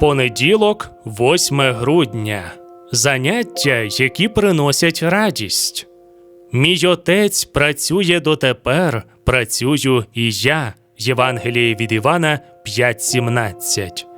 Понеділок, 8 грудня. Заняття, які приносять радість. Мій отець працює дотепер, працюю і я. Євангеліє від Івана 5.17.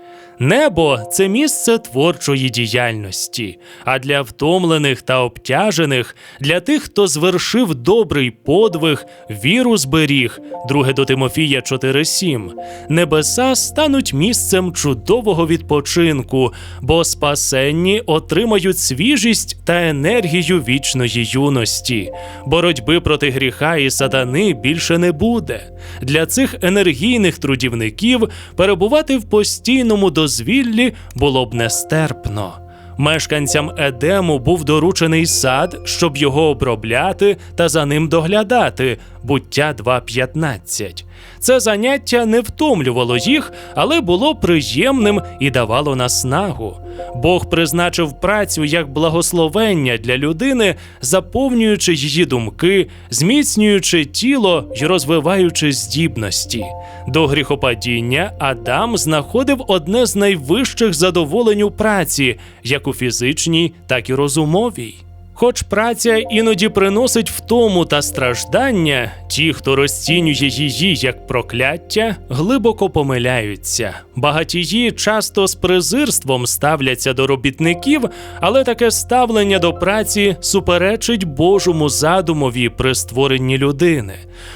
Небо це місце творчої діяльності, а для втомлених та обтяжених, для тих, хто звершив добрий подвиг, віру зберіг, 2 до Тимофія 4.7, небеса стануть місцем чудового відпочинку, бо спасенні отримають свіжість та енергію вічної юності. Боротьби проти гріха і сатани більше не буде. Для цих енергійних трудівників перебувати в постійному дозвіллі було б нестерпно. Мешканцям Едему був доручений сад, щоб його обробляти та за ним доглядати. Буття 2.15. Це заняття не втомлювало їх, але було приємним і давало наснагу. Бог призначив працю як благословення для людини, заповнюючи її думки, зміцнюючи тіло й розвиваючи здібності. До гріхопадіння Адам знаходив одне з найвищих задоволень у праці, як у фізичній, так і розумовій. Хоч праця іноді приносить втому та страждання, ті, хто розцінює її як прокляття, глибоко помиляються. Багатії часто з презирством ставляться до робітників, але таке ставлення до праці суперечить Божому задумові при створенні людини.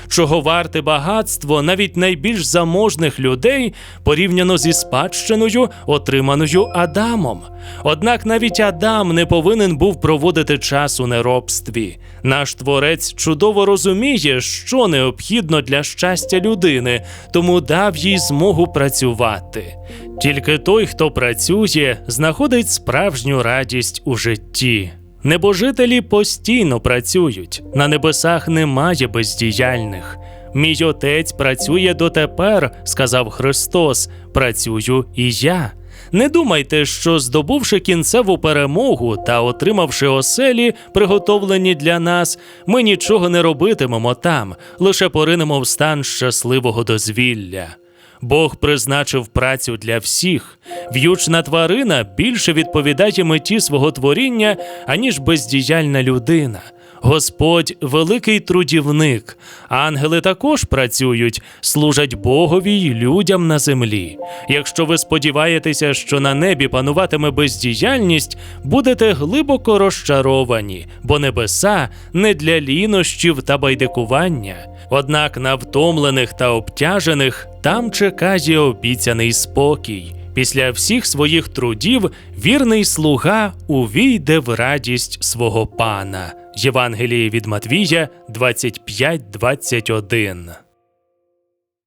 Чого варте багатство навіть найбільш заможних людей порівняно зі спадщиною, отриманою Адамом. Однак навіть Адам не повинен був проводити час у неробстві. Наш творець чудово розуміє, що необхідно для щастя людини, тому дав їй змогу працювати. Тільки той, хто працює, знаходить справжню радість у житті. Небожителі постійно працюють, на небесах немає бездіяльних. Мій отець працює дотепер, сказав Христос, працюю і я. Не думайте, що здобувши кінцеву перемогу та отримавши оселі, приготовлені для нас, ми нічого не робитимемо там, лише поринемо в стан щасливого дозвілля. Бог призначив працю для всіх. В'ючна тварина більше відповідає меті свого творіння, аніж бездіяльна людина. Господь великий трудівник. Ангели також працюють, служать Богові й людям на землі. Якщо ви сподіваєтеся, що на небі пануватиме бездіяльність, будете глибоко розчаровані, бо небеса не для лінощів та байдикування. Однак на втомлених та обтяжених там чекає обіцяний спокій. Після всіх своїх трудів вірний слуга увійде в радість свого пана. Євангеліє від Матвія 25.21